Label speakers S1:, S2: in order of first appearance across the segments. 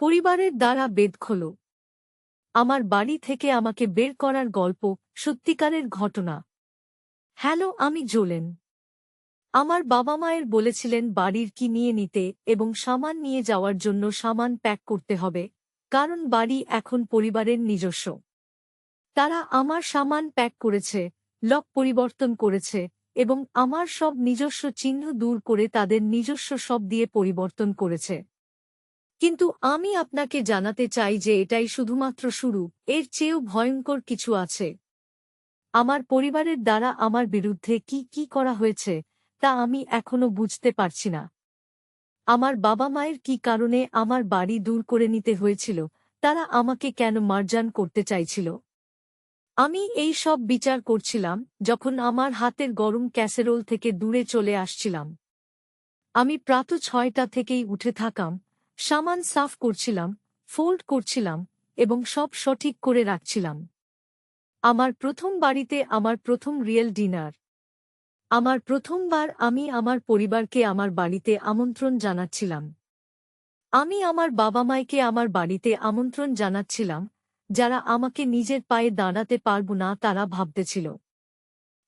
S1: পরিবারের দ্বারা বেদ আমার বাড়ি থেকে আমাকে বের করার গল্প সত্যিকারের ঘটনা। হ্যালো, আমি জোলেন। আমার বাবা মায়ের বলেছিলেন বাড়ির কি নিয়ে নিতে এবং সামান নিয়ে যাওয়ার জন্য সামান প্যাক করতে হবে, কারণ বাড়ি এখন পরিবারের নিজস্ব। তারা আমার সামান প্যাক করেছে, লক পরিবর্তন করেছে এবং আমার সব নিজস্ব চিহ্ন দূর করে তাদের নিজস্ব সব দিয়ে পরিবর্তন করেছে। কিন্তু আমি আপনাকে জানাতে চাই যে এটাই শুধুমাত্র শুরু, এর চেয়েও ভয়ঙ্কর কিছু আছে। আমার পরিবারের দ্বারা আমার বিরুদ্ধে কি কি করা হয়েছে, তা আমি এখনও বুঝতে পারছি না। আমার বাবা মায়ের কি কারণে আমার বাড়ি দূর করে নিতে হয়েছিল, তারা আমাকে কেন মার্জান করতে চাইছিল? আমি এই সব বিচার করছিলাম, যখন আমার হাতের গরম ক্যাসেরোল থেকে দূরে চলে আসছিলাম। আমি প্রাত ছয়টা থেকেই উঠে থাকাম সামান সাফ করছিলাম, ফোল্ড করছিলাম এবং সব সঠিক করে রাখছিলাম। আমার প্রথম বাড়িতে আমার প্রথম রিয়েল ডিনার। আমার প্রথমবার আমি আমার পরিবারকে আমার বাড়িতে আমন্ত্রণ জানাচ্ছিলাম। আমি আমার বাবা মাইকে আমার বাড়িতে আমন্ত্রণ জানাচ্ছিলাম, যারা আমাকে নিজের পায়ে দাঁড়াতে পারব না তারা ভাবতেছিল।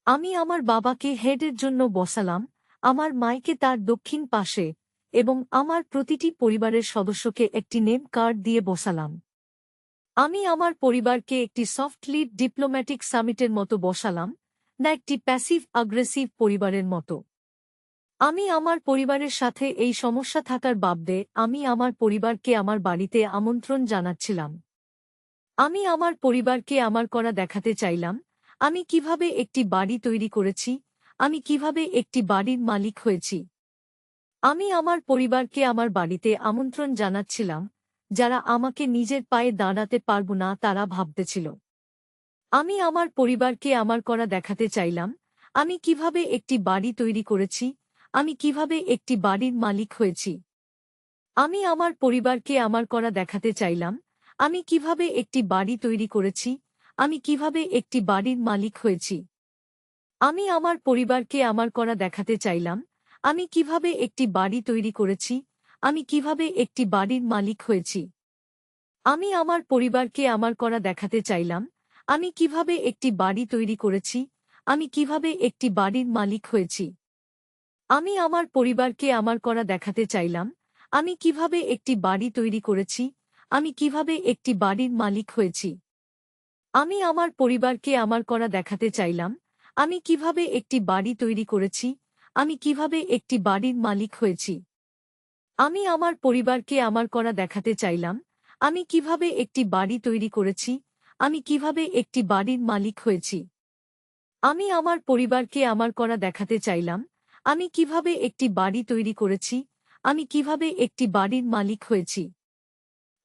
S1: আমি আমার বাবাকে হেডের জন্য বসালাম, আমার মাইকে তার দক্ষিণ পাশে এবং আমার প্রতিটি পরিবারের সদস্যকে একটি নেম কার্ড দিয়ে বসালাম। আমি আমার পরিবারকে একটি সফট লিড ডিপ্লোম্যাটিক সামিটের মতো বসালাম, না একটি প্যাসিভ আগ্রেসিভ পরিবারের মতো। আমি আমার পরিবারের সাথে এই সমস্যা থাকার বাবদে আমি আমার পরিবারকে আমার বাড়িতে আমন্ত্রণ জানাচ্ছিলাম। আমি আমার পরিবারকে আমার করা দেখাতে চাইলাম, আমি কীভাবে একটি বাড়ি তৈরি করেছি, আমি কীভাবে একটি বাড়ির মালিক হয়েছি। আমি আমার পরিবারকে আমার বাড়িতে আমন্ত্রণ জানাচ্ছিলাম, যারা আমাকে নিজের পায়ে দাঁড়াতে পারব না তারা ভাবতেছিল। আমি আমার পরিবারকে আমার করা দেখাতে চাইলাম, আমি কীভাবে একটি বাড়ি তৈরি করেছি, আমি কীভাবে একটি বাড়ির মালিক হয়েছি। আমি আমার পরিবারকে আমার করা দেখাতে চাইলাম, আমি কীভাবে একটি বাড়ি তৈরি করেছি, আমি কীভাবে একটি বাড়ির মালিক হয়েছি। আমি আমার পরিবারকে আমার করা দেখাতে চাইলাম আমি কীভাবে একটি বাড়ি তৈরি করেছি? আমি কীভাবে একটি বাড়ির মালিক হয়েছি? আমি আমার পরিবারকে আমার করা দেখাতে চাইলাম। আমি কীভাবে একটি বাড়ি তৈরি করেছি? আমি কীভাবে একটি বাড়ির মালিক হয়েছি? আমি আমার পরিবারকে আমার করা দেখাতে চাইলাম। আমি কীভাবে একটি বাড়ি তৈরি করেছি? আমি কীভাবে একটি বাড়ির মালিক হয়েছি? আমি আমার পরিবারকে আমার করা দেখাতে চাইলাম। আমি কীভাবে একটি বাড়ি তৈরি করেছি? আমি কীভাবে একটি বাড়ির মালিক হয়েছি? আমি আমার পরিবারকে আমার করা দেখাতে চাইলাম। আমি কীভাবে একটি বাড়ি তৈরি করেছি? আমি কীভাবে একটি বাড়ির মালিক হয়েছি? আমি আমার পরিবারকে আমার করা দেখাতে চাইলাম। আমি কীভাবে একটি বাড়ি তৈরি করেছি? আমি কীভাবে একটি বাড়ির মালিক হয়েছি?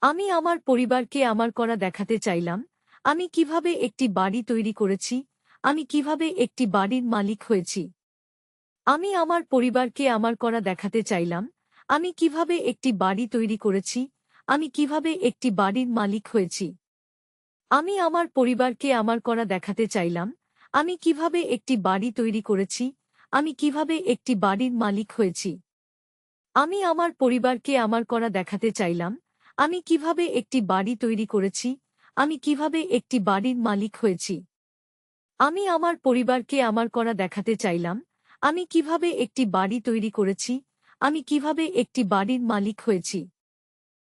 S1: আমি আমার পরিবারকে আমার করা দেখাতে চাইলাম। আমি কীভাবে একটি বাড়ি তৈরি করেছি? আমি কীভাবে একটি বাড়ির মালিক হয়েছি? আমি আমার পরিবারকে আমার করা দেখাতে চাইলাম। আমি কীভাবে একটি বাড়ি তৈরি করেছি? আমি কীভাবে একটি বাড়ির মালিক হয়েছি? আমি আমার পরিবারকে আমার করা দেখাতে চাইলাম। আমি কীভাবে একটি বাড়ি তৈরি করেছি? আমি কীভাবে একটি বাড়ির মালিক হয়েছি? আমি আমার পরিবারকে আমার করা দেখাতে চাইলাম। আমি কীভাবে একটি বাড়ি তৈরি করেছি? আমি কীভাবে একটি বাড়ির মালিক হয়েছি? আমি আমার পরিবারকে আমার করা দেখাতে চাইলাম। আমি কীভাবে একটি বাড়ি তৈরি করেছি? আমি কীভাবে একটি বাড়ির মালিক হয়েছি?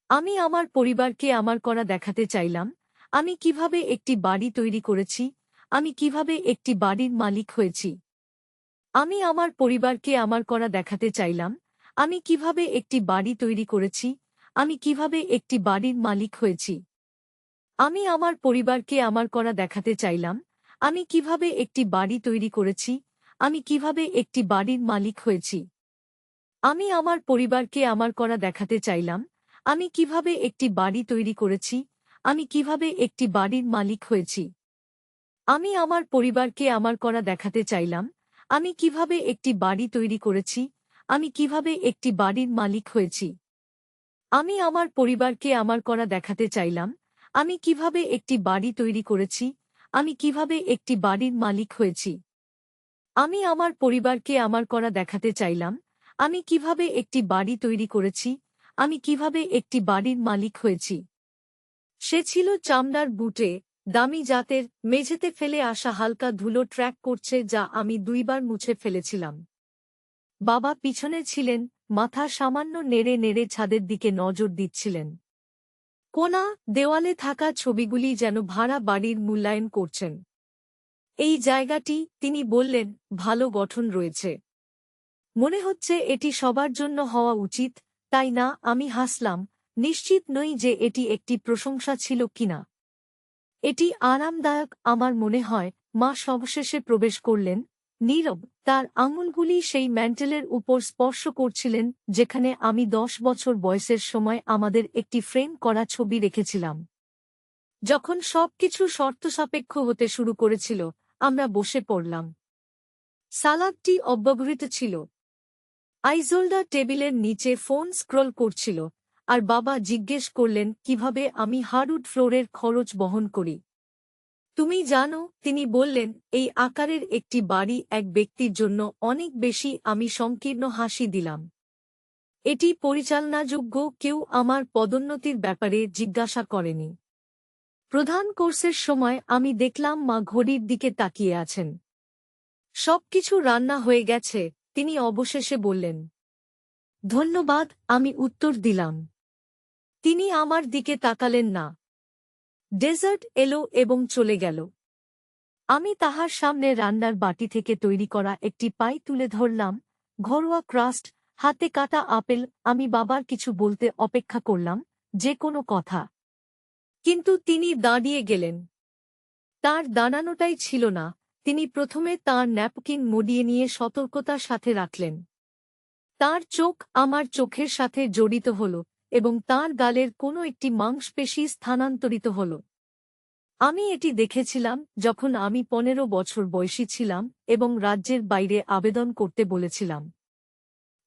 S1: আমি আমার পরিবারকে আমার করা দেখাতে চাইলাম। আমি কীভাবে একটি বাড়ি তৈরি করেছি? আমি কীভাবে একটি বাড়ির মালিক হয়েছি? আমি আমার পরিবারকে আমার করা দেখাতে চাইলাম। আমি কীভাবে একটি বাড়ি তৈরি করেছি? আমি কীভাবে একটি বাড়ির মালিক হয়েছি? আমি আমার পরিবারকে আমার করা দেখাতে চাইলাম। আমি কীভাবে একটি বাড়ি তৈরি করেছি? আমি কীভাবে একটি বাড়ির মালিক হয়েছি? আমি আমার পরিবারকে আমার করা দেখাতে চাইলাম। আমি কীভাবে একটি বাড়ি তৈরি করেছি? আমি কীভাবে একটি বাড়ির মালিক হয়েছি? আমি আমার পরিবারকে আমার করা দেখাতে চাইলাম। আমি কীভাবে একটি বাড়ি তৈরি করেছি? আমি কীভাবে একটি বাড়ির মালিক হয়েছি? আমি আমার পরিবারকে আমার করা দেখাতে চাইলাম। আমি কীভাবে একটি বাড়ি তৈরি করেছি? আমি কীভাবে একটি বাড়ির মালিক হয়েছি? আমি আমার পরিবারকে আমার করা দেখাতে চাইলাম। আমি কীভাবে একটি বাড়ি তৈরি করেছি? আমি কীভাবে একটি বাড়ির মালিক হয়েছি? সে ছিল চামড়ার বুটে, দামি জাতের, মেঝেতে ফেলে আসা হালকা ধুলো ট্র্যাক করছে যা আমি দুইবার মুছে ফেলেছিলাম। বাবা পিছনে ছিলেন, মাথা সামান্য নেড়ে নেড়ে ছাদের দিকে নজর দিচ্ছিলেন। কোনা, দেওয়ালে থাকা ছবিগুলি যেন ভাড়া বাড়ির মূল্যায়ন করছেন। এই জায়গাটি, তিনি বললেন, ভালো গঠন রয়েছে। মনে হচ্ছে এটি সবার জন্য হওয়া উচিত, তাই না, আমি হাসলাম, নিশ্চিত নই যে এটি একটি প্রশংসা ছিল কিনা। এটি আরামদায়ক, আমার মনে হয়, মা সবশেষে প্রবেশ করলেন, নীরব, তার আঙুলগুলি সেই ম্যান্টেলের উপর স্পর্শ করছিলেন, যেখানে আমি দশ বছর বয়সের সময় আমাদের একটি ফ্রেম করা ছবি রেখেছিলাম। যখন সবকিছু শর্তসাপেক্ষ হতে শুরু করেছিল আমরা বসে পড়লাম। সালাদটি অব্যবহৃত ছিল। আইজোল্ডা টেবিলের নিচে ফোন স্ক্রল করছিল, আর বাবা জিজ্ঞেস করলেন, কীভাবে আমি হারুড ফ্লোরের খরচ বহন করি? তুমি জানো, তিনি বললেন, এই আকারের একটি বাড়ি এক ব্যক্তির জন্য অনেক বেশি আমি সংকীর্ণ হাসি দিলাম। এটি পরিচালনাযোগ্য কেউ আমার পদোন্নতির ব্যাপারে জিজ্ঞাসা করেনি। প্রধান কোর্সের সময় আমি দেখলাম মা ঘড়ির দিকে তাকিয়ে আছেন। সবকিছু রান্না হয়ে গেছে, তিনি অবশেষে বললেন, ধন্যবাদ, আমি উত্তর দিলাম। তিনি আমার দিকে তাকালেন না। ডেজার্ট এলো এবং চলে গেল। আমি তাহার সামনে রান্নার বাটি থেকে তৈরি করা একটি পাই তুলে ধরলাম, ঘরোয়া ক্রাস্ট, হাতে কাটা আপেল, আমি বাবার কিছু বলতে অপেক্ষা করলাম, যে কোনো কথা। কিন্তু তিনি দাঁড়িয়ে গেলেন। তার দাঁড়ানোটাই ছিল না, তিনি প্রথমে তার ন্যাপকিন মডিয়ে নিয়ে সতর্কতার সাথে রাখলেন। তার চোখ আমার চোখের সাথে জড়িত হল এবং তার গালের কোনো একটি মাংসপেশি স্থানান্তরিত হল। আমি এটি দেখেছিলাম যখন আমি পনেরো বছর বয়সী ছিলাম এবং রাজ্যের বাইরে আবেদন করতে বলেছিলাম।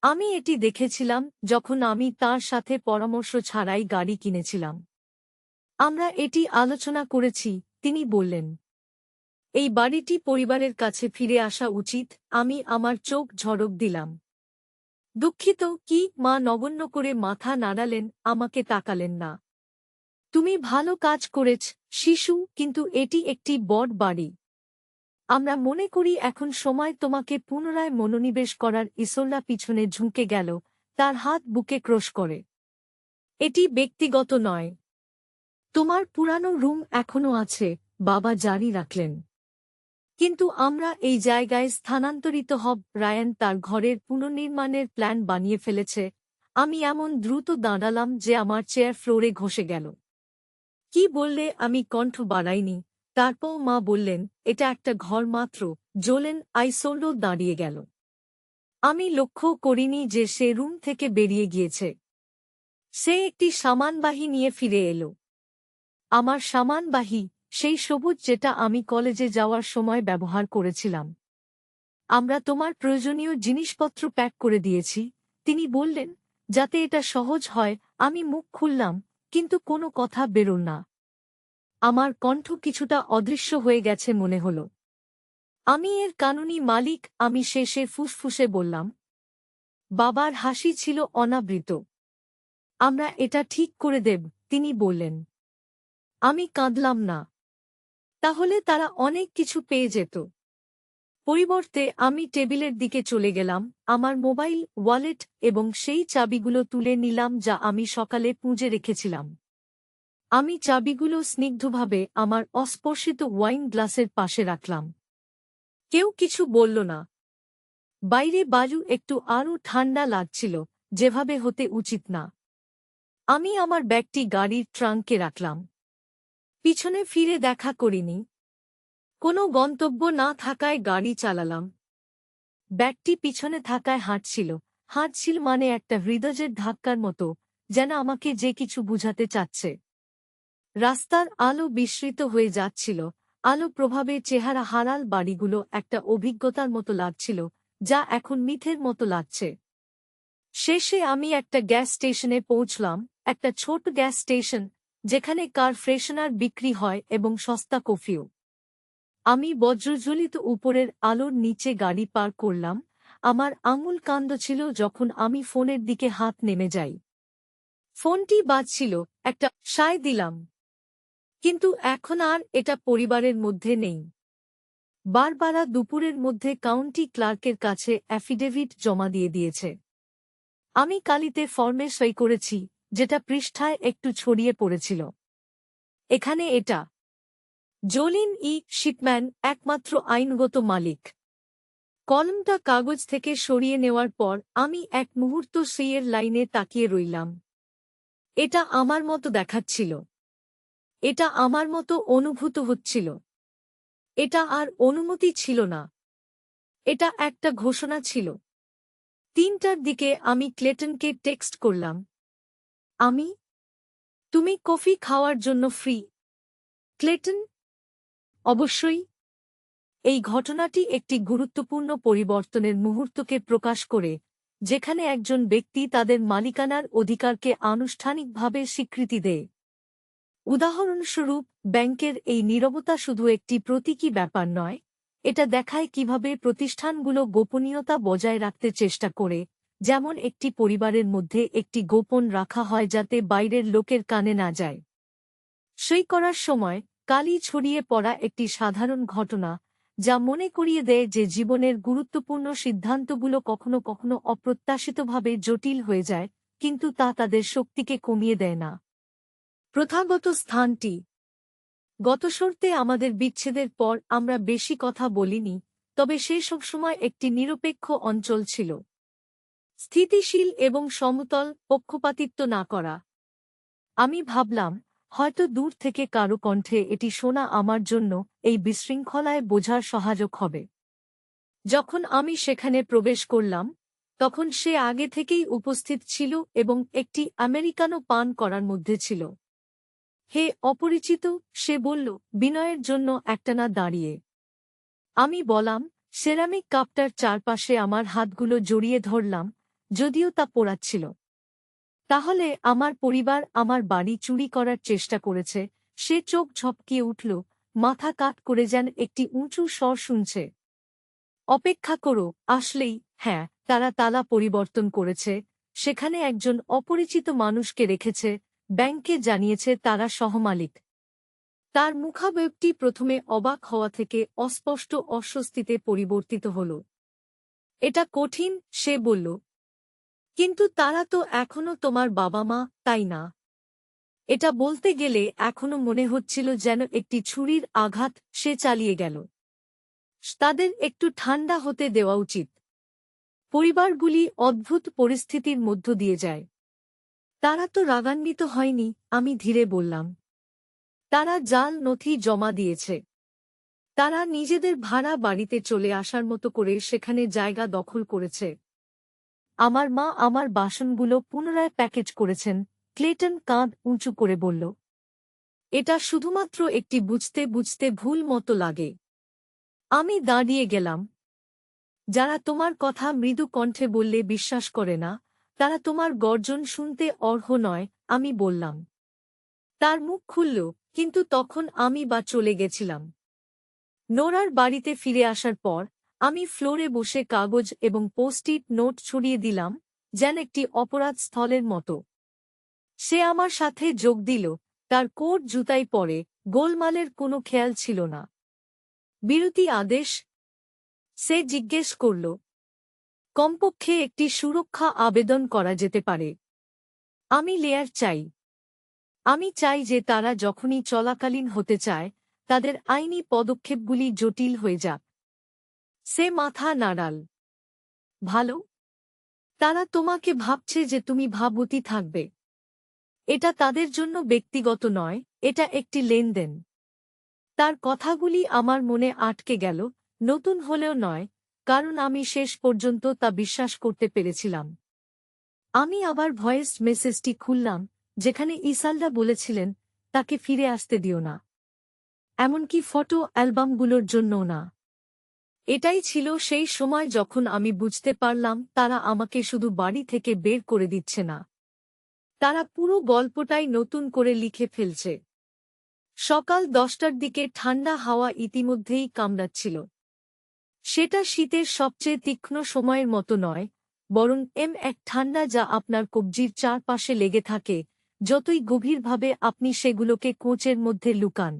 S1: আমি এটি দেখেছিলাম যখন আমি তার সাথে পরামর্শ ছাড়াই গাড়ি কিনেছিলাম। আমরা এটি আলোচনা করেছি, তিনি বললেন। এই বাড়িটি পরিবারের কাছে ফিরে আসা উচিত, আমি আমার চোখ ঝড়ক দিলাম। দুঃখিত, কি, মা নগণ্য করে মাথা নাড়ালেন, আমাকে তাকালেন না। তুমি ভালো কাজ করেছ, শিশু, কিন্তু এটি একটি বড় বাড়ি। আমরা মনে করি এখন সময় তোমাকে পুনরায় মনোনিবেশ করার ইসোল্লা পিছনে ঝুঁকে গেল, তার হাত বুকে ক্রোশ করে। এটি ব্যক্তিগত নয়। তোমার পুরানো রুম এখনও আছে, বাবা জারি রাখলেন। কিন্তু আমরা এই জায়গায় স্থানান্তরিত হব, রায়ান তার ঘরের পুনর্নির্মাণের প্ল্যান বানিয়ে ফেলেছে। আমি এমন দ্রুত দাঁড়ালাম যে আমার চেয়ার ফ্লোরে ঘষে গেল। কি বললে আমি কণ্ঠ বাড়াইনি। তারপর মা বললেন, এটা একটা ঘর মাত্র। জোলেন আইসোল্ডো দাঁড়িয়ে গেল। আমি লক্ষ্য করিনি যে সে রুম থেকে বেরিয়ে গিয়েছে। সে একটি সামানবাহী নিয়ে ফিরে এলো। আমার সামানবাহী সেই সবুজ যেটা আমি কলেজে যাওয়ার সময় ব্যবহার করেছিলাম। আমরা তোমার প্রয়োজনীয় জিনিসপত্র প্যাক করে দিয়েছি। তিনি বললেন, যাতে এটা সহজ হয়, আমি মুখ খুললাম, কিন্তু কোনো কথা বেরোল না। আমার কণ্ঠ কিছুটা অদৃশ্য হয়ে গেছে মনে হল। আমি এর কানুনি মালিক, আমি শেষে ফুসফুসে বললাম, বাবার হাসি ছিল অনাবৃত। আমরা এটা ঠিক করে দেব, তিনি বললেন। আমি কাঁদলাম না। তাহলে তারা অনেক কিছু পেয়ে যেত। পরিবর্তে আমি টেবিলের দিকে চলে গেলাম, আমার মোবাইল, ওয়ালেট এবং সেই চাবিগুলো তুলে নিলাম যা আমি সকালে পুঁজে রেখেছিলাম। আমি চাবিগুলো স্নিগ্ধভাবে আমার অস্পর্শিত ওয়াইন গ্লাসের পাশে রাখলাম। কেউ কিছু বলল না। বাইরে বায়ু একটু আরও ঠান্ডা লাগছিল, যেভাবে হতে উচিত না। আমি আমার ব্যাগটি গাড়ির ট্রাঙ্কে রাখলাম। পিছনে ফিরে দেখা করিনি। কোনো গন্তব্য না থাকায় গাড়ি চালালাম। ব্যাগটি পিছনে থাকায় হাঁটছিল। হাঁটছিল মানে একটা হৃদয়ের ধাক্কার মতো, যেন আমাকে যে কিছু বুঝাতে চাচ্ছে। রাস্তার আলো বিস্মৃত হয়ে যাচ্ছিল। আলো প্রভাবে চেহারা হারাল বাড়িগুলো একটা অভিজ্ঞতার মতো লাগছিল, যা এখন মিথের মতো লাগছে। শেষে আমি একটা গ্যাস স্টেশনে পৌঁছলাম। একটা ছোট গ্যাস স্টেশন যেখানে কার ফ্রেশনার বিক্রি হয় এবং সস্তা কফিও। আমি বজ্রজ্বলিত উপরের আলোর নিচে গাড়ি পার করলাম, আমার আঙুল কান্দ ছিল যখন আমি ফোনের দিকে হাত নেমে যাই। ফোনটি বাজছিল, একটা সায় দিলাম। কিন্তু এখন আর এটা পরিবারের মধ্যে নেই। বারবারা দুপুরের মধ্যে কাউন্টি ক্লার্কের কাছে অ্যাফিডেভিট জমা দিয়ে দিয়েছে। আমি কালিতে ফর্মে সই করেছি যেটা পৃষ্ঠায় একটু ছড়িয়ে পড়েছিল। এখানে এটা। জোলিন ই শিপম্যান একমাত্র আইনগত মালিক। কলমটা কাগজ থেকে সরিয়ে নেওয়ার পর আমি এক মুহূর্ত সেইয়ের লাইনে তাকিয়ে রইলাম। এটা আমার মতো দেখাচ্ছিল। এটা আমার মতো অনুভূত হচ্ছিল। এটা আর অনুমতি ছিল না। এটা একটা ঘোষণা ছিল। তিনটার দিকে আমি ক্লেটনকে টেক্সট করলাম। আমি? তুমি কফি খাওয়ার জন্য ফ্রি ক্লেটন অবশ্যই। এই ঘটনাটি একটি গুরুত্বপূর্ণ পরিবর্তনের মুহূর্তকে প্রকাশ করে, যেখানে একজন ব্যক্তি তাদের মালিকানার অধিকারকে আনুষ্ঠানিকভাবে স্বীকৃতি দেয়। উদাহরণস্বরূপ, ব্যাংকের এই নীরবতা শুধু একটি প্রতীকী ব্যাপার নয়, এটা দেখায় কীভাবে প্রতিষ্ঠানগুলো গোপনীয়তা বজায় রাখতে চেষ্টা করে যেমন একটি পরিবারের মধ্যে একটি গোপন রাখা হয় যাতে বাইরের লোকের কানে না যায়। সেই করার সময় কালি ছড়িয়ে পড়া একটি সাধারণ ঘটনা যা মনে করিয়ে দেয় যে জীবনের গুরুত্বপূর্ণ সিদ্ধান্তগুলো কখনো কখনো অপ্রত্যাশিতভাবে জটিল হয়ে যায়, কিন্তু তা তাদের শক্তিকে কমিয়ে দেয় না। প্রথাগত স্থানটি। গত শর্তে আমাদের বিচ্ছেদের পর আমরা বেশি কথা বলিনি, তবে সে সবসময় একটি নিরপেক্ষ অঞ্চল ছিল। স্থিতিশীল এবং সমতল পক্ষপাতিত্ব না করা। আমি ভাবলাম, হয়তো দূর থেকে কারও কণ্ঠে এটি শোনা আমার জন্য এই বিশৃঙ্খলায় বোঝার সহায়ক হবে। যখন আমি সেখানে প্রবেশ করলাম, তখন সে আগে থেকেই উপস্থিত ছিল এবং একটি আমেরিকানো পান করার মধ্যে ছিল। হে অপরিচিত, সে বলল, বিনয়ের জন্য একটানা দাঁড়িয়ে। আমি বলাম সেরামিক কাপটার চারপাশে আমার হাতগুলো জড়িয়ে ধরলাম যদিও তা পোড়াচ্ছিল। তাহলে আমার পরিবার আমার বাড়ি চুরি করার চেষ্টা করেছে, সে চোখ ঝপকিয়ে উঠল, মাথা কাট করে যেন একটি উঁচু স্বর শুনছে। অপেক্ষা করো, আসলেই হ্যাঁ তারা তালা পরিবর্তন করেছে, সেখানে একজন অপরিচিত মানুষকে রেখেছে, ব্যাংকে জানিয়েছে তারা সহমালিক। তার মুখাবয়বটি প্রথমে অবাক হওয়া থেকে অস্পষ্ট অস্বস্তিতে পরিবর্তিত হল। এটা কঠিন, সে বলল কিন্তু তারা তো এখনও তোমার বাবা মা তাই না? এটা বলতে গেলে এখনও মনে হচ্ছিল যেন একটি ছুরির আঘাত সে চালিয়ে গেল। তাদের একটু ঠান্ডা হতে দেওয়া উচিত। পরিবারগুলি অদ্ভুত পরিস্থিতির মধ্য দিয়ে যায়। তারা তো রাগান্বিত হয়নি, আমি ধীরে বললাম। তারা জাল নথি জমা দিয়েছে। তারা নিজেদের ভাড়া বাড়িতে চলে আসার মতো করে সেখানে জায়গা দখল করেছে। আমার মা আমার বাসনগুলো পুনরায় প্যাকেজ করেছেন। ক্লেটন কাঁধ উঁচু করে বলল, এটা শুধুমাত্র একটি বুঝতে বুঝতে ভুল মতো লাগে। আমি দাঁড়িয়ে গেলাম। যারা তোমার কথা মৃদু কণ্ঠে বললে বিশ্বাস করে না, তারা তোমার গর্জন শুনতে অর্হ নয়, আমি বললাম। তার মুখ খুলল, কিন্তু তখন আমি বা চলে গেছিলাম। নোরার বাড়িতে ফিরে আসার পর আমি ফ্লোরে বসে কাগজ এবং পোস্টিট নোট ছড়িয়ে দিলাম, যেন একটি অপরাধ স্থলের মতো। সে আমার সাথে যোগ দিল, তার কোট জুতাই পরে, গোলমালের কোনো খেয়াল ছিল না। বিরতি আদেশ? সে জিজ্ঞেস করল, কমপক্ষে একটি সুরক্ষা আবেদন করা যেতে পারে। আমি লেয়ার চাই। আমি চাই যে তারা যখনই চলাকালীন হতে চায়, তাদের আইনি পদক্ষেপগুলি জটিল হয়ে যাক। সে মাথা নাড়াল। ভালো। তারা তোমাকে ভাবছে যে তুমি ভাবতী থাকবে। এটা তাদের জন্য ব্যক্তিগত নয়, এটা একটি লেনদেন। তার কথাগুলি আমার মনে আটকে গেল, নতুন হলেও নয়, কারণ আমি শেষ পর্যন্ত তা বিশ্বাস করতে পেরেছিলাম। আমি আবার ভয়েস মেসেজটি খুললাম, যেখানে ইসালদা বলেছিলেন, তাকে ফিরে আসতে দিও না। এমনকি ফটো অ্যালবামগুলোর জন্যও না। এটাই ছিল সেই সময় যখন আমি বুঝতে পারলাম তারা আমাকে শুধু বাড়ি থেকে বের করে দিচ্ছে না। তারা পুরো গল্পটাই নতুন করে লিখে ফেলছে। সকাল দশটার দিকে ঠান্ডা হাওয়া ইতিমধ্যেই কামড়াচ্ছিল। সেটা শীতের সবচেয়ে তীক্ষ্ণ সময়ের মতো নয়, বরং এম এক ঠান্ডা যা আপনার কবজির চারপাশে লেগে থাকে, যতই গভীরভাবে আপনি সেগুলোকে কোচের মধ্যে লুকান।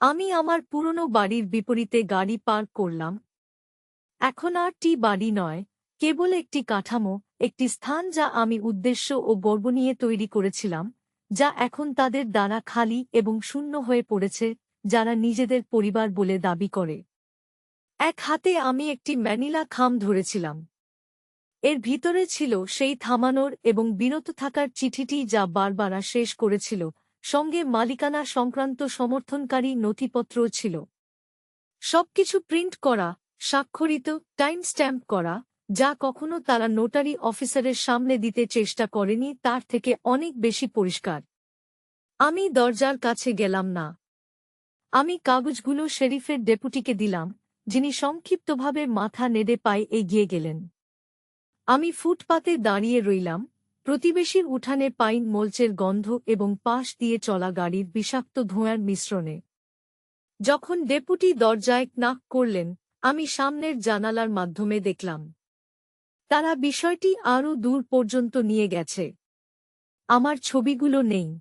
S1: আমি আমার পুরনো বাড়ির বিপরীতে গাড়ি পার্ক করলাম। এখন আর টি বাড়ি নয়, কেবল একটি কাঠামো, একটি স্থান যা আমি উদ্দেশ্য ও গর্ব নিয়ে তৈরি করেছিলাম, যা এখন তাদের দ্বারা খালি এবং শূন্য হয়ে পড়েছে, যারা নিজেদের পরিবার বলে দাবি করে। এক হাতে আমি একটি ম্যানিলা খাম ধরেছিলাম। এর ভিতরে ছিল সেই থামানোর এবং বিরত থাকার চিঠিটি যা বারবারা শেষ করেছিল সঙ্গে মালিকানা সংক্রান্ত সমর্থনকারী নথিপত্র ছিল। সবকিছু প্রিন্ট করা, স্বাক্ষরিত টাইম স্ট্যাম্প করা, যা কখনো তারা নোটারি অফিসারের সামনে দিতে চেষ্টা করেনি তার থেকে অনেক বেশি পরিষ্কার। আমি দরজার কাছে গেলাম না। আমি কাগজগুলো শেরিফের ডেপুটিকে দিলাম, যিনি সংক্ষিপ্তভাবে মাথা নেড়ে পায়ে এগিয়ে গেলেন। আমি ফুটপাতে দাঁড়িয়ে রইলাম প্রতিবেশীর উঠানে পাইন মলচের গন্ধ এবং পাশ দিয়ে চলা গাড়ির বিষাক্ত ধোঁয়ার মিশ্রণে। যখন ডেপুটি দরজায় নাক করলেন, আমি সামনের জানালার মাধ্যমে দেখলাম। তারা বিষয়টি আরও দূর পর্যন্ত নিয়ে গেছে। আমার ছবিগুলো নেই।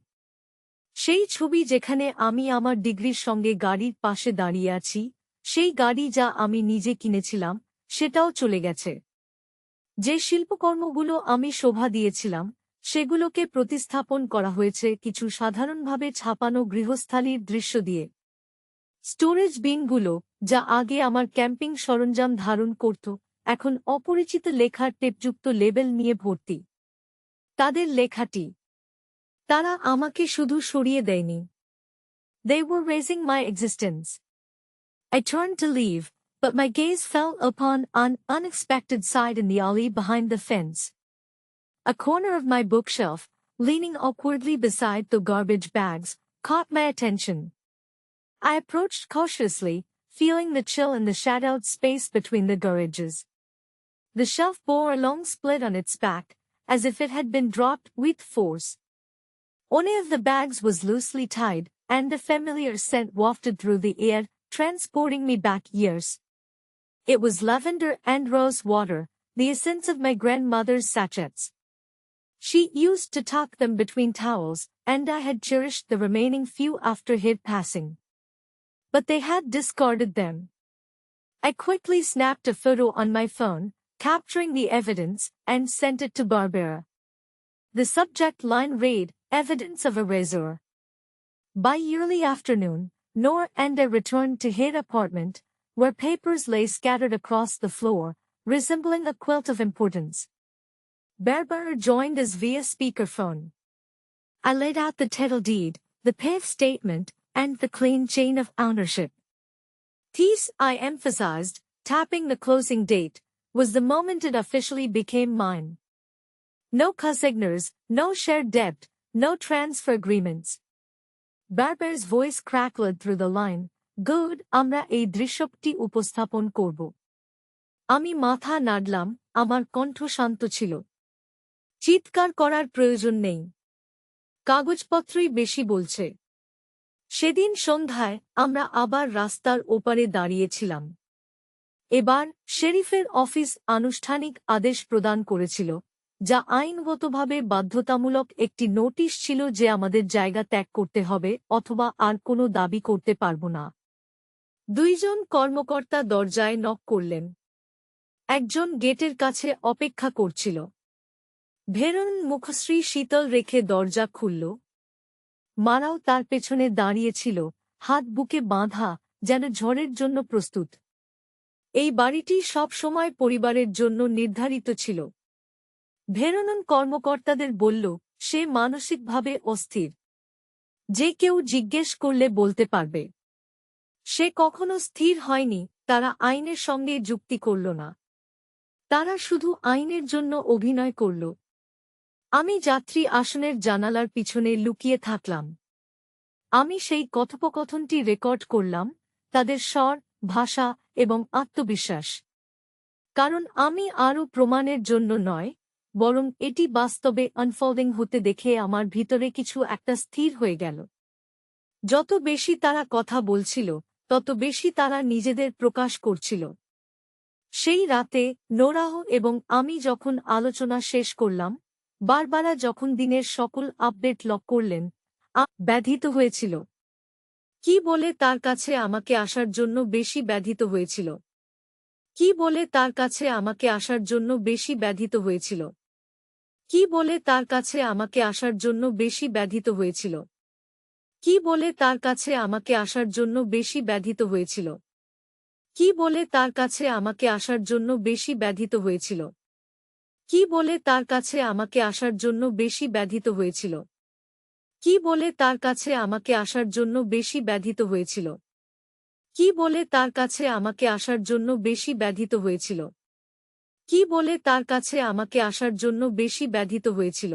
S1: সেই ছবি যেখানে আমি আমার ডিগ্রির সঙ্গে গাড়ির পাশে দাঁড়িয়ে আছি, সেই গাড়ি যা আমি নিজে কিনেছিলাম, সেটাও চলে গেছে। যে শিল্পকর্মগুলো আমি শোভা দিয়েছিলাম সেগুলোকে প্রতিস্থাপন করা হয়েছে কিছু সাধারণভাবে ছাপানো গৃহস্থালির দৃশ্য দিয়ে। স্টোরেজ বিনগুলো যা আগে আমার ক্যাম্পিং সরঞ্জাম ধারণ করত এখন অপরিচিত লেখার টেপযুক্ত লেবেল নিয়ে ভর্তি। তাদের লেখাটি তারা আমাকে শুধু সরিয়ে দেয়নি। They were raising my existence I turned to leave, but my gaze fell upon an unexpected side in the alley behind the fence. A corner of my bookshelf, leaning awkwardly beside the garbage bags, caught my attention. I approached cautiously, feeling the chill in the shadowed space between the garages. The shelf bore a long split on its back, as if it had been dropped with force. One of the bags was loosely tied, and the familiar scent wafted through the air, transporting me back years. It was lavender and rose water, the essence of my grandmother's sachets. She used to tuck them between towels, and I had cherished the remaining few after her passing. But they had discarded them. I quickly snapped a photo on my phone, capturing the evidence, and sent it to Barbara. The subject line read, Evidence of a razor. By early afternoon, Noor and I returned to her apartment, where papers lay scattered across the floor, resembling a quilt of importance. Barbara joined us via speakerphone. I laid out the title deed, the PAVE statement, and the clean chain of ownership. This, I emphasized, tapping the closing date, was the moment it officially became mine. No consignors, no shared debt, no transfer agreements. Barber's voice crackled through the line, good, আমরা এই দৃশ্যটি উপস্থাপন করব। আমি মাথা নাড়লাম, আমার কণ্ঠ শান্ত ছিল। চিৎকার করার প্রয়োজন নেই। কাগজপত্রই বেশি বলছে। সেদিন সন্ধ্যায় আমরা আবার রাস্তার ওপারে দাঁড়িয়েছিলাম। এবার শেরিফের অফিস আনুষ্ঠানিক আদেশ প্রদান করেছিল, যা আইনগতভাবে বাধ্যতামূলক একটি নোটিশ ছিল যে আমাদের জায়গা ত্যাগ করতে হবে অথবা আর কোনো দাবি করতে পারব না। দুইজন কর্মকর্তা দরজায় নক করলেন। একজন গেটের কাছে অপেক্ষা করছিল। ভেরন মুখশ্রী শীতল রেখে দরজা খুলল। মারাও তার পেছনে দাঁড়িয়েছিল, হাত বুকে বাঁধা, যেন ঝড়ের জন্য প্রস্তুত। এই বাড়িটি সব সময় পরিবারের জন্য নির্ধারিত ছিল। ভেরনন কর্মকর্তাদের বলল, সে মানসিকভাবে অস্থির। যে কেউ জিজ্ঞেস করলে বলতে পারবে। সে কখনো স্থির হয়নি, তারা আইনের সঙ্গে যুক্তি করল না। তারা শুধু আইনের জন্য অভিনয় করল। আমি যাত্রী আসনের জানালার পিছনে লুকিয়ে থাকলাম। আমি সেই কথোপকথনটি রেকর্ড করলাম, তাদের স্বর, ভাষা এবং আত্মবিশ্বাস। কারণ আমি আরও প্রমাণের জন্য নয়, বরং এটি বাস্তবে আনফোল্ডিং হতে দেখে আমার ভিতরে কিছু একটা স্থির হয়ে গেল। যত বেশি তারা কথা বলছিল তত বেশি তারা নিজেদের প্রকাশ করছিল। সেই রাতে নোরাহ এবং আমি যখন আলোচনা শেষ করলাম, বারবারা যখন দিনের সকল আপডেট লক করলেন ব্যাধিত হয়েছিল। কি বলে তার কাছে আমাকে আসার জন্য বেশি ব্যাধিত হয়েছিল? কি বলে তার কাছে আমাকে আসার জন্য বেশি ব্যাধিত হয়েছিল? কি বলে তার কাছে আমাকে আসার জন্য বেশি ব্যাধিত হয়েছিল? কি বলে তার কাছে আমাকে আসার জন্য বেশি ব্যাধিত হয়েছিল? কি বলে তার কাছে আমাকে আসার জন্য বেশি ব্যাধিত হয়েছিল? কি বলে তার কাছে আমাকে আসার জন্য বেশি ব্যাধিত হয়েছিল? কি বলে তার কাছে আমাকে আসার জন্য বেশি ব্যাধিত হয়েছিল? কি বলে তার কাছে আমাকে আসার জন্য বেশি ব্যাধিত হয়েছিল? কি বলে তার কাছে আমাকে আসার জন্য বেশি ব্যাধিত হয়েছিল?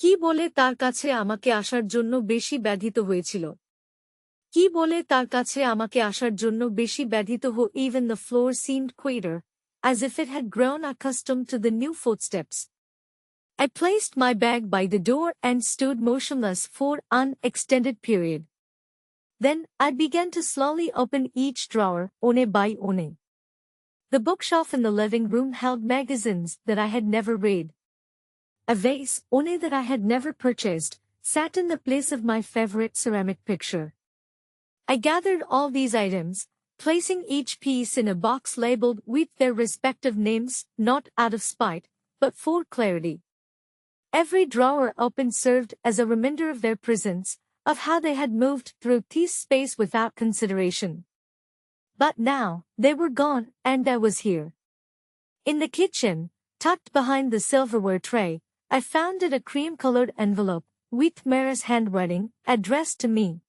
S1: কি বলে তার কাছে আমাকে আসার জন্য বেশি ব্যাধিত হয়েছিল কি বলে তার কাছে আমাকে আসার জন্য বেশি ব্যাধিত হো even the floor seemed quieter, as if it had grown accustomed to the new footsteps. I placed my bag by the door and stood motionless for an extended period. Then I began to slowly open each drawer, one by one. The bookshelf in the living room held magazines that I had never read. A vase, only that I had never purchased, sat in the place of my favorite ceramic picture. I gathered all these items, placing each piece in a box labeled with their respective names, not out of spite, but for clarity. Every drawer open served as a reminder of their presence, of how they had moved through this space without consideration. But now, they were gone, and I was here. In the kitchen, tucked behind the silverware tray, I found it a cream-colored envelope, with Mara's handwriting, addressed to me.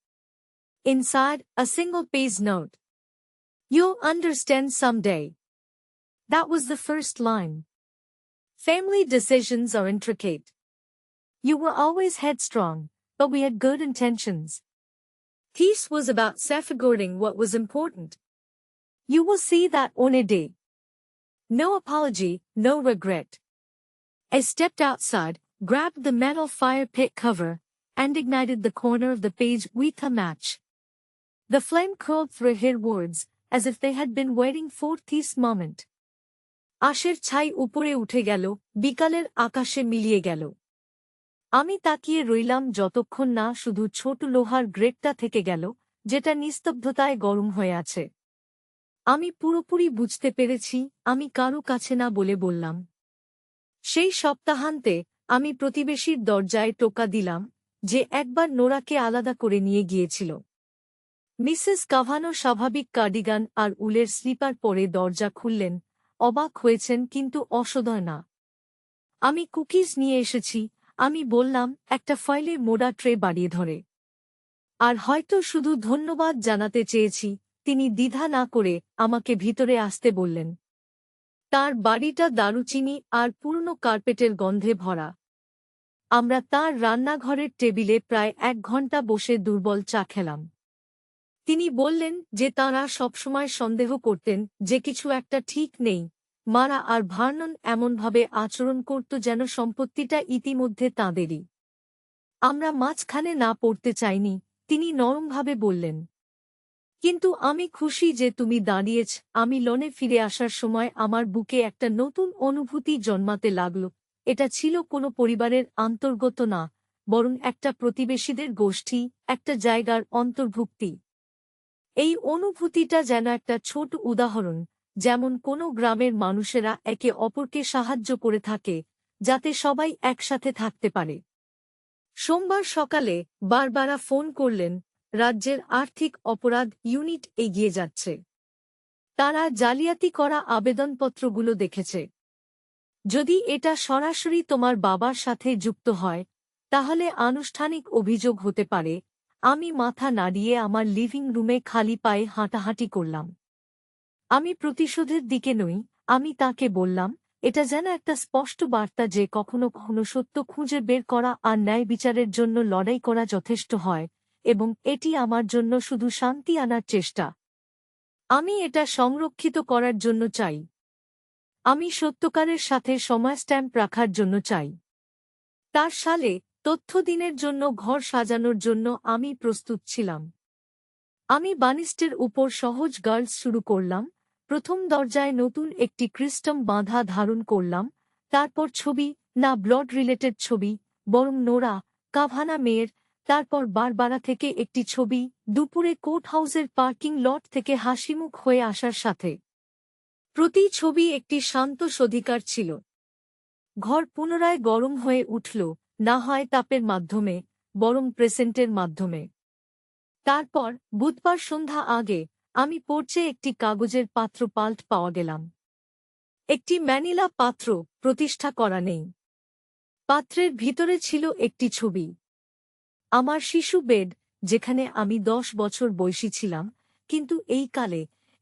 S1: Inside, a single-page note. You'll understand someday. That was the first line. Family decisions are intricate. You were always headstrong, but we had good intentions. Peace was about safeguarding what was important. You will see that on a day. No apology, no regret. I stepped outside, grabbed the metal fire pit cover, and ignited the corner of the page with a match. The flame curled through her words, as if they had been waiting for this moment. আশের ছাই উপরে উঠে গেল বিকালের আকাশে মিলিয়ে গেল আমি তাকিয়ে রইলাম যতক্ষণ না শুধু ছোট লোহার গ্রেটটা থেকে গেল যেটা নিস্তব্ধতায় গরম হয়ে আছে আমি পুরোপুরি বুঝতে পেরেছি আমি কারও কাছে না বলে বললাম সেই সপ্তাহান্তে আমি প্রতিবেশীর দরজায় টোকা দিলাম যে একবার নোরাকে আলাদা করে নিয়ে গিয়েছিল। মিসেস কাভানো স্বাভাবিক কার্ডিগান আর উলের স্লিপার পরে দরজা খুললেন, অবাক হয়েছেন কিন্তু অসদয় না। আমি কুকিজ নিয়ে এসেছি, আমি বললাম, একটা ফাইলে মোড়া ট্রে বাড়িয়ে ধরে। আর হয়তো শুধু ধন্যবাদ জানাতে চেয়েছি, তিনি দ্বিধা না করে আমাকে ভিতরে আসতে বললেন। তার বাড়িটা দারুচিনি আর পুরনো কার্পেটের গন্ধে ভরা। আমরা তার রান্নাঘরের টেবিলে প্রায় এক ঘণ্টা বসে দুর্বল চা খেলাম। তিনি বললেন যে তাঁরা সবসময় সন্দেহ করতেন যে কিছু একটা ঠিক নেই। মারা আর ভার্নন এমনভাবে আচরণ করত যেন সম্পত্তিটা ইতিমধ্যে তাঁদেরই। আমরা মাঝখানে না পড়তে চাইনি, তিনি নরমভাবে বললেন। কিন্তু আমি খুশি যে তুমি দাঁড়িয়েছ। আমি লনে ফিরে আসার সময় আমার বুকে একটা নতুন অনুভূতি জন্মাতে লাগল। এটা ছিল কোনো পরিবারের অন্তর্গত না, বরং একটা প্রতিবেশীদের গোষ্ঠী, একটা জায়গার অন্তর্ভুক্তি। এই অনুভূতিটা যেন একটা ছোট উদাহরণ, যেমন কোনো গ্রামের মানুষেরা একে অপরকে সাহায্য করে থাকে, যাতে সবাই একসাথে থাকতে পারে। সোমবার সকালে বারবারা ফোন করলেন রাজ্যের আর্থিক অপরাধ ইউনিট এগিয়ে যাচ্ছে। তারা জালিয়াতি করা আবেদনপত্রগুলো দেখেছে। যদি এটা সরাসরি তোমার বাবার সাথে যুক্ত হয়, তাহলে আনুষ্ঠানিক অভিযোগ হতে পারে, আমি মাথা নাড়িয়ে আমার লিভিং রুমে খালি পায়ে হাঁটাহাঁটি করলাম। আমি প্রতিশোধের দিকে নই, আমি তাকে বললাম, এটা যেন একটা স্পষ্ট বার্তা যে কখনো কখনো সত্য খুঁজে বের করা আর ন্যায় বিচারের জন্য লড়াই করা যথেষ্ট হয় এবং এটি আমার জন্য শুধু শান্তি আনার চেষ্টা। আমি এটা সংরক্ষিত করার জন্য চাই। আমি সত্যকারের সাথে সময় স্ট্যাম্প রাখার জন্য চাই। তার সালে, তথ্য দিনের জন্য ঘর সাজানোর জন্য আমি প্রস্তুত ছিলাম। আমি বানিস্টের উপর সহজ গার্লস শুরু করলাম, প্রথম দরজায় নতুন একটি ক্রিস্টম বাঁধা ধারণ করলাম, তারপর ছবি, না ব্লড রিলেটেড ছবি, বরং নোরা, কাভানা মেয়ের তারপর বারবারা থেকে একটি ছবি, দুপুরে কোর্ট হাউসের পার্কিং লট থেকে হাসিমুখ হয়ে আসার সাথে। প্রতি ছবি একটি শান্ত সধিকার ছিল। ঘর পুনরায় গরম হয়ে উঠল, না হয় তাপের মাধ্যমে, বরং প্রেসেন্টের মাধ্যমে। তারপর, বুধবার সন্ধ্যা আগে, আমি পড়ছে একটি কাগজের পাত্র পাল্ট পাওয়া গেলাম। একটি ম্যানিলা পাত্র প্রতিষ্ঠা করা নেই। পাত্রের ভিতরে ছিল একটি ছবি। আমার শিশু বেড যেখানে আমি দশ বছর বয়সী ছিলাম কিন্তু এই কালে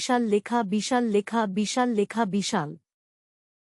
S1: বিশাল লেখা বিশাল লেখা বিশাল লেখা বিশাল।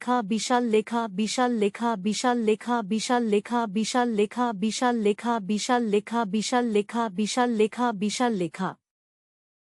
S1: লেখা বিশাল লেখা বিশাল লেখা বিশাল লেখা বিশাল লেখা বিশাল লেখা বিশাল লেখা বিশাল লেখা বিশাল লেখা বিশাল লেখা বিশাল লেখা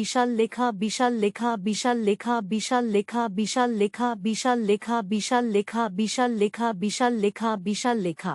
S1: বিশাল লেখা বিশাল লেখা বিশাল লেখা বিশাল লেখা বিশাল লেখা বিশাল লেখা বিশাল লেখা বিশাল লেখা বিশাল লেখা বিশাল লেখা বিশাল লেখা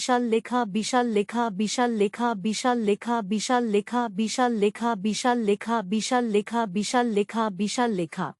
S1: বিশাল লেখা বিশাল লেখা বিশাল লেখা বিশাল লেখা বিশাল লেখা বিশাল লেখা বিশাল লেখা বিশাল লেখা বিশাল লেখা বিশাল লেখা বিশাল লেখা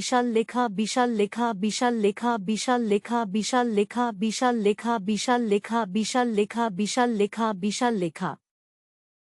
S1: বিশাল লেখা বিশাল লেখা বিশাল লেখা বিশাল লেখা বিশাল লেখা বিশাল লেখা বিশাল লেখা বিশাল লেখা বিশাল লেখা বিশাল লেখা।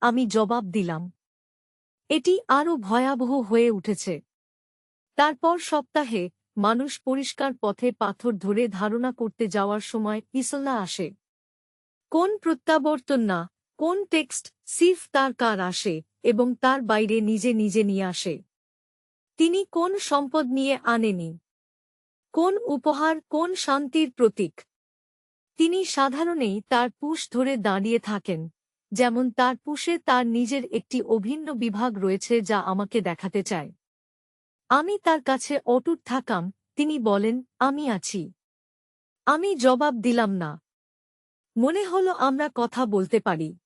S1: আমি জবাব দিলাম। এটি আরও ভয়াবহ হয়ে উঠেছে। তারপর সপ্তাহে মানুষ পরিষ্কার পথে পাথর ধরে ধারণা করতে যাওয়ার সময় ইসল্লা আসে। কোন প্রত্যাবর্তন না, কোন টেক্সট সিফ তার কার আসে এবং তার বাইরে নিজে নিজে নিয়ে আসে। তিনি কোন সম্পদ নিয়ে আনেনি? কোন উপহার, কোন শান্তির প্রতীক? তিনি সাধারণেই তার পুষ ধরে দাঁড়িয়ে থাকেন। যেমন তার পুষে তার নিজের একটি অভিন্ন বিভাগ রয়েছে যা আমাকে দেখাতে চায়। আমি তার কাছে অটুট থাকাম, তিনি বলেন, আমি আছি। আমি জবাব দিলাম না। মনে হল আমরা কথা বলতে পারি।